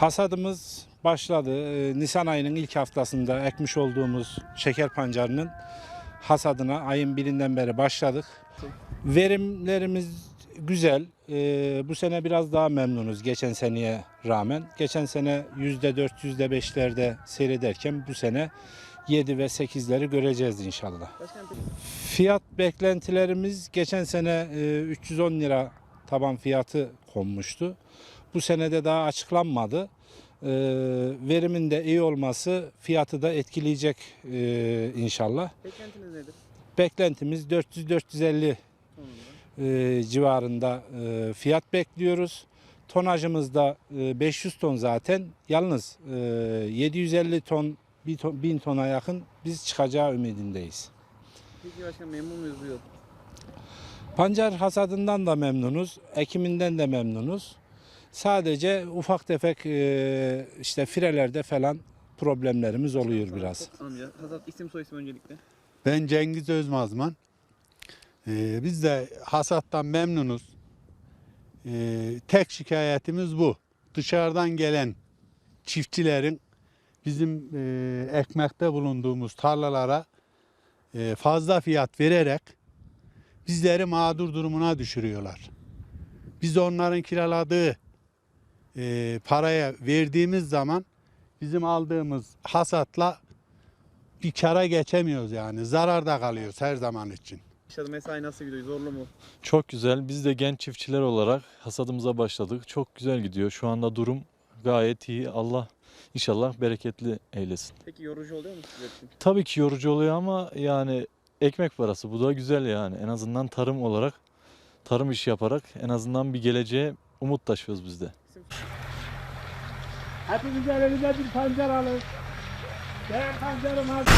Hasadımız başladı. Ee, Nisan ayının ilk haftasında ekmiş olduğumuz şeker pancarının hasadına ayın birinden beri başladık. Verimlerimiz güzel. Ee, bu sene biraz daha memnunuz geçen seneye rağmen. Geçen sene %4, %5'lerde seyrederken bu sene 7 ve 8'leri göreceğiz inşallah. Fiyat beklentilerimiz geçen sene e, 310 lira taban fiyatı konmuştu. Bu senede daha açıklanmadı. E, Verimin de iyi olması fiyatı da etkileyecek e, inşallah. beklentiniz nedir? Beklentimiz 400-450 Sonunda. e, civarında e, fiyat bekliyoruz. Tonajımız da e, 500 ton zaten. Yalnız e, 750 ton, 1000 tona yakın biz çıkacağı ümidindeyiz. Peki başkanım memnun muyuz bu yıl? Pancar hasadından da memnunuz, ekiminden de memnunuz. Sadece ufak tefek e, işte firelerde falan problemlerimiz oluyor biraz. Amca, Hazat isim soy isim öncelikle. Ben Cengiz Özmazman. Ee, biz de hasattan memnunuz. Ee, tek şikayetimiz bu. Dışarıdan gelen çiftçilerin bizim e, ekmekte bulunduğumuz tarlalara e, fazla fiyat vererek bizleri mağdur durumuna düşürüyorlar. Biz onların kiraladığı e, paraya verdiğimiz zaman bizim aldığımız hasatla bir kara geçemiyoruz yani. Zararda kalıyoruz her zaman için. Başladı mesai nasıl gidiyor? Zorlu mu? Çok güzel. Biz de genç çiftçiler olarak hasadımıza başladık. Çok güzel gidiyor. Şu anda durum gayet iyi. Allah inşallah bereketli eylesin. Peki yorucu oluyor mu sizler için? Tabii ki yorucu oluyor ama yani ekmek parası bu da güzel yani. En azından tarım olarak tarım işi yaparak en azından bir geleceğe umut taşıyoruz biz de. Hepimiz elimize bir pancar alın. Ben pancarım hazır.